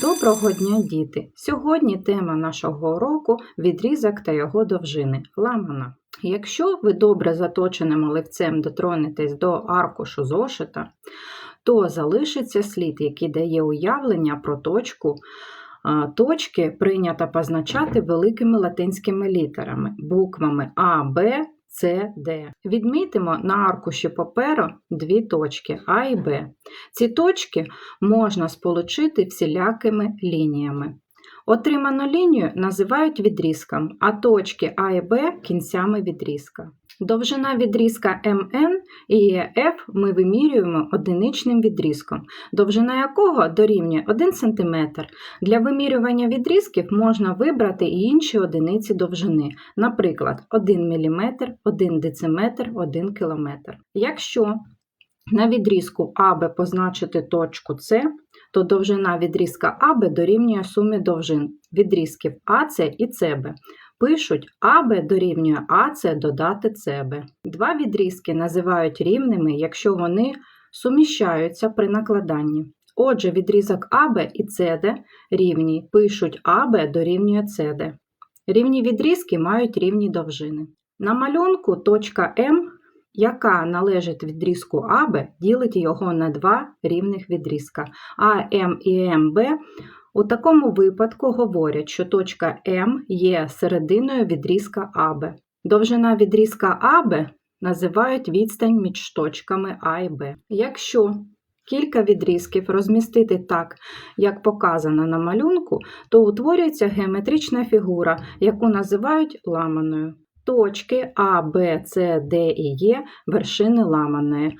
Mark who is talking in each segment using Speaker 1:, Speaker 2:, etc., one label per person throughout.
Speaker 1: Доброго дня, діти! Сьогодні тема нашого уроку відрізок та його довжини ламана. Якщо ви добре заточеним оливцем дотронетесь до аркушу зошита, то залишиться слід, який дає уявлення про точку. Точки прийнято позначати великими латинськими літерами, буквами А, Б, Д. Відмітимо на аркуші паперу дві точки А і Б. Ці точки можна сполучити всілякими лініями. Отриману лінію називають відрізком, а точки А і Б кінцями відрізка. Довжина відрізка МН і F ми вимірюємо одиничним відрізком, довжина якого дорівнює 1 см. Для вимірювання відрізків можна вибрати і інші одиниці довжини, наприклад, 1 мм, 1 дециметр, 1 км. Якщо на відрізку АБ позначити точку С, то довжина відрізка АБ дорівнює сумі довжин відрізків АС і СБ. Пишуть АБ дорівнює АС додати СБ. Два відрізки називають рівними, якщо вони суміщаються при накладанні. Отже, відрізок АБ і СД рівні, пишуть АБ дорівнює СД. Рівні відрізки мають рівні довжини. На малюнку точка М яка належить відрізку АБ, ділить його на два рівних відрізка АМ і МБ. У такому випадку говорять, що точка М є серединою відрізка АБ. Довжина відрізка АБ називають відстань між точками А і Б. Якщо кілька відрізків розмістити так, як показано на малюнку, то утворюється геометрична фігура, яку називають ламаною. Точки А, Б, С, Д і Е вершини ламаної.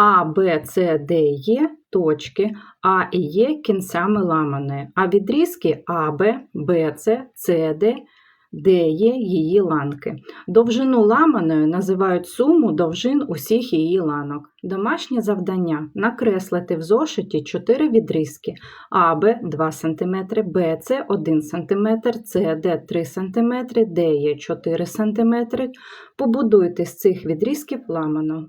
Speaker 1: А, Б, С, Д і Е точки А і Е кінцями ламаної, а відрізки А, Б, Б, С, С, Д, Д є її ланки. Довжину ламаною називають суму довжин усіх її ланок. Домашнє завдання накреслити в зошиті 4 відрізки АБ 2 см, БЦ 1 см, СД 3 см, ДЕ 4 см. Побудуйте з цих відрізків ламану.